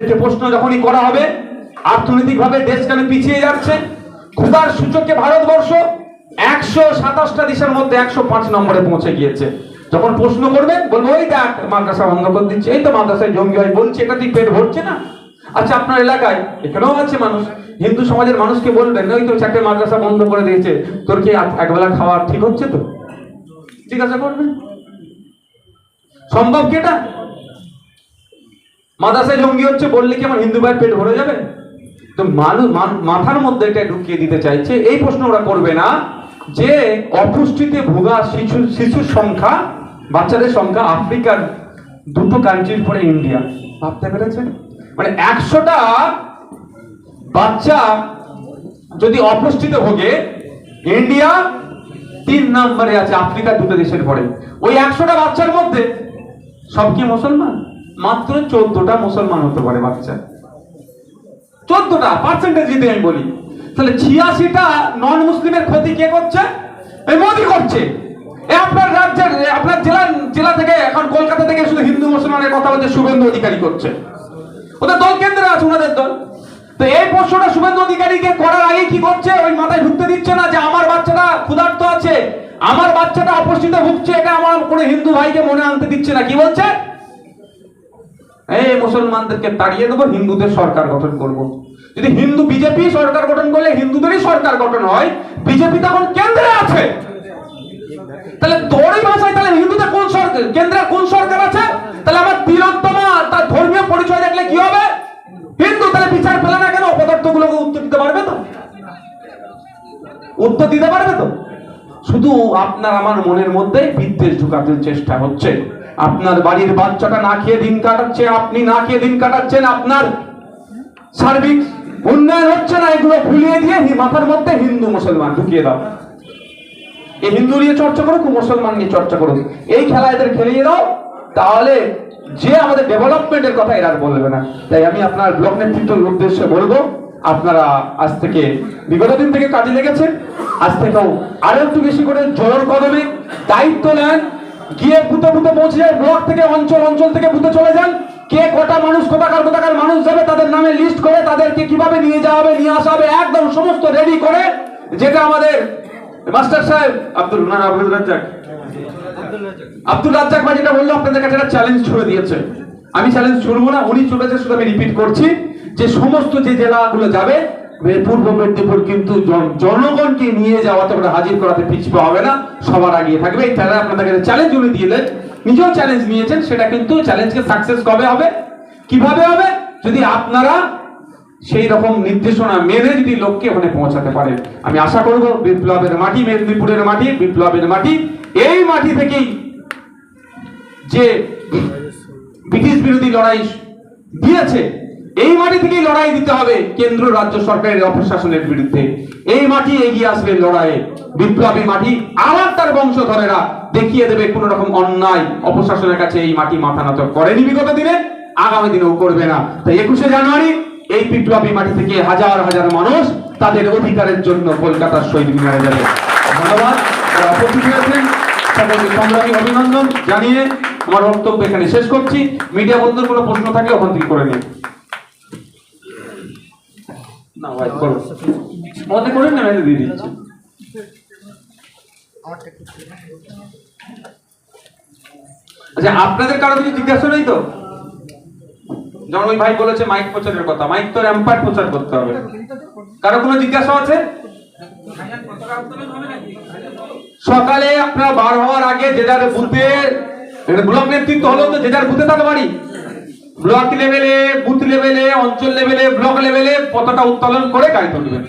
প্রশ্ন যখনই করা হবে, অর্থনৈতিকভাবে দেশ কেন পিছিয়ে যাচ্ছে? ক্ষুধার সূচকে ভারতবর্ষ একশো সাতাশটা দেশের মধ্যে একশো পাঁচ নম্বরে পৌঁছে গিয়েছে। যখন প্রশ্ন করবেন, বলব ওই দেখ, মাদ্রাসা বন্ধ করে দিচ্ছে। এই তো মাদ্রাসায় জঙ্গি হয় বলছে, এটা তুই পেট ভরছে না। আচ্ছা আপনার এলাকায় এখানেও আছে মানুষ। হিন্দু সমাজের মানুষকে বলবেন, ওই তো চারটে মাদ্রাসা বন্ধ করে দিয়েছে। তোর কি একবেলা খাওয়া ঠিক হচ্ছে তো? জিজ্ঞাসা করবেন। সম্ভব কি এটা? মাদ্রাসায় জঙ্গি হচ্ছে, বললে কি আমার হিন্দু ভাইয়ের পেট ভরে যাবে? তো মানুষ মাথার মধ্যে এটা ঢুকিয়ে দিতে চাইছে। এই প্রশ্ন ওরা করবে না যে অপুষ্টিতে ভোগা শিশু, শিশুর সংখ্যা, বাচ্চাদের সংখ্যা আফ্রিকার দুটো কান্ট্রির পরে ইন্ডিয়া। ভাবতে পেরেছেন? মানে একশোটা বাচ্চা যদি অপুষ্টিতে ভোগে, ইন্ডিয়া তিন নম্বরে আছে আফ্রিকার দুটো দেশের পরে। ওই একশোটা বাচ্চার মধ্যে সব কি মুসলমান? মাত্র চোদ্দটা মুসলমান হতে পারে বাচ্চা। চোদ্দটা পার্সেন্টেজ যদি আমি বলি, তাহলে ছিয়াশিটা নন মুসলিমের ক্ষতি কে করছে? এই মোদি করছে। আপনার রাজ্যের আপনার জেলা জেলা থেকে, এখন কলকাতা থেকে শুধু হিন্দু মুসলমানের কথা বলছে, শুভেন্দু অধিকারী করছে। ওদের দল কেন্দ্রে আছে, ওনাদের দল। তো এই প্রশ্নটা শুভেন্দু অধিকারীকে করার আগে কি করছে? ওই মাথায় ঢুকতে দিচ্ছে না যে আমার বাচ্চাটা ক্ষুধার্ত আছে, আমার বাচ্চাটা অপুষ্টিতে ভুগছে, এটা আমার কোনো হিন্দু ভাইকে মনে আনতে দিচ্ছে না। কি বলছে? এই মুসলমানদেরকে তাড়িয়ে দেবো, হিন্দুদের সরকার গঠন করব। যদি হিন্দু বিজেপি সরকার গঠন করলে হিন্দুদেরই সরকার গঠন হয়, বিজেপি তখন কেন্দ্রে আছে। তাহলে তোরই ভাষায় তাহলে হিন্দুদের কোন সরকার কেন্দ্রে কোন সরকার আছে? তাহলে আমার তিলোত্তমা, তার ধর্মীয় পরিচয় দেখলে কি হবে? হিন্দু, তাহলে বিচার পেলে না কেন? অপদার্থ গুলোকে উত্তর দিতে পারবে তো? উত্তর দিতে পারবে তো? শুধু আপনার আমার মনের মধ্যে বিদ্বেষ ঢুকানোর চেষ্টা হচ্ছে। আপনার বাড়ির বাচ্চাটা না খেয়ে দিন কাটাচ্ছে, আপনি না খেয়ে দিন কাটাচ্ছেন, আপনার সার্বিক উন্নয়ন হচ্ছে না, এগুলো ভুলিয়ে দিয়ে মাথার মধ্যে হিন্দু মুসলমান ঢুকিয়ে দাও। এই হিন্দু নিয়ে চর্চা করুক, মুসলমান নিয়ে চর্চা করুক। এই খেলা এদের খেলিয়ে দাও, তাহলে যে আমাদের ডেভেলপমেন্টের কথা এরা বলবে না। তাই আমি আপনার ব্লক নেতৃত্বের উদ্দেশ্যে বলব আপনারা আজ থেকে বিগত দিন থেকে কাজে লেগেছেন আজ থেকেও আরও একটু বেশি করে জোর কদমে দায়িত্ব নেন। গিয়ে বুতে বুতে পৌঁছে যায় ব্লক থেকে অঞ্চল অঞ্চল থেকে বুতে চলে যান। কে কটা মানুষ, কোথাকার কোথাকার মানুষ যাবে তাদের নামে লিস্ট করে তাদেরকে কীভাবে নিয়ে যাওয়া হবে, নিয়ে আসা হবে, একদম সমস্ত রেডি করে যেটা আমাদের মাস্টার সাহেব আব্দুল আব্দুল রাজ্জাক। আব্দুল রাজ্জাক ভাই যেটা বলল, আপনাদের কাছে একটা চ্যালেঞ্জ ছুড়ে দিয়েছে। আমি চ্যালেঞ্জ ছুড়বো না, উনি ছুড়েছে শুধু আমি রিপিট করছি যে সমস্ত যে জেলাগুলো যাবে পূর্ব মেদিনীপুর কিন্তু জনগণকে নিয়ে যাওয়াতে ওটা হাজির করাতে পিছিয়ে হবে না, সবার আগিয়ে থাকবে। এই তাহলে আপনাদের চ্যালেঞ্জ উনি দিলেন, নিজেও চ্যালেঞ্জ নিয়েছেন, সেটা কিন্তু চ্যালেঞ্জকে সাকসেস কবে হবে, কীভাবে হবে, যদি আপনারা সেই রকম নির্দেশনা মেনে যদি লোককে ওখানে পৌঁছাতে পারেন। আমি আশা করব বিপ্লবের মাটি, মেদিনীপুরের মাটি, বিপ্লবের মাটি, এই মাটি থেকেই যে ব্রিটিশ বিরোধী লড়াই দিয়েছে। এই মাটি থেকেই লড়াই দিতে হবে কেন্দ্র রাজ্য সরকারের অপশাসনের বিরুদ্ধে। এই মাটি এগিয়ে আসবে লড়াইয়ে বিপ্লবী মাটি আবার তার বংশধরেরা দেখিয়ে দেবে কোন রকম অন্যায়। অপশাসনের কাছে এই মাটি মাথা নত করেনি বিগত দিনে, আগামী দিনেও করবে না। তাই একুশে জানুয়ারি এই বিপ্লবী মাটি থেকে হাজার হাজার মানুষ তাদের অধিকারের জন্য কলকাতার শহীদ মিনারে যাবে। ধন্যবাদ। সংগ্রামী অভিনন্দন জানিয়ে আমার বক্তব্য এখানে শেষ করছি। মিডিয়া বন্ধুর কোনো প্রশ্ন থাকলে ওখান থেকে করে নিন। না, ভাই করো মনে করেন না আমি দিয়ে আচ্ছা আপনাদের কারও কিছু জিজ্ঞাসা নেই তো? যেমন ওই ভাই বলেছে মাইক প্রচারের কথা। মাইক তো র্যাম্পার্ট প্রচার করতে হবে। কারও কোনো জিজ্ঞাসা আছে? সকালে আপনারা বার হওয়ার আগে যে যার বুথে ব্লক নেতৃত্ব হলো তো যে যার বুথে তার বাড়ি। ব্লক লেভেলে, বুথ লেভেলে, অঞ্চল লেভেলে, ব্লক লেভেলে পতাকা উত্তোলন করে গাড়ি তুলবেন।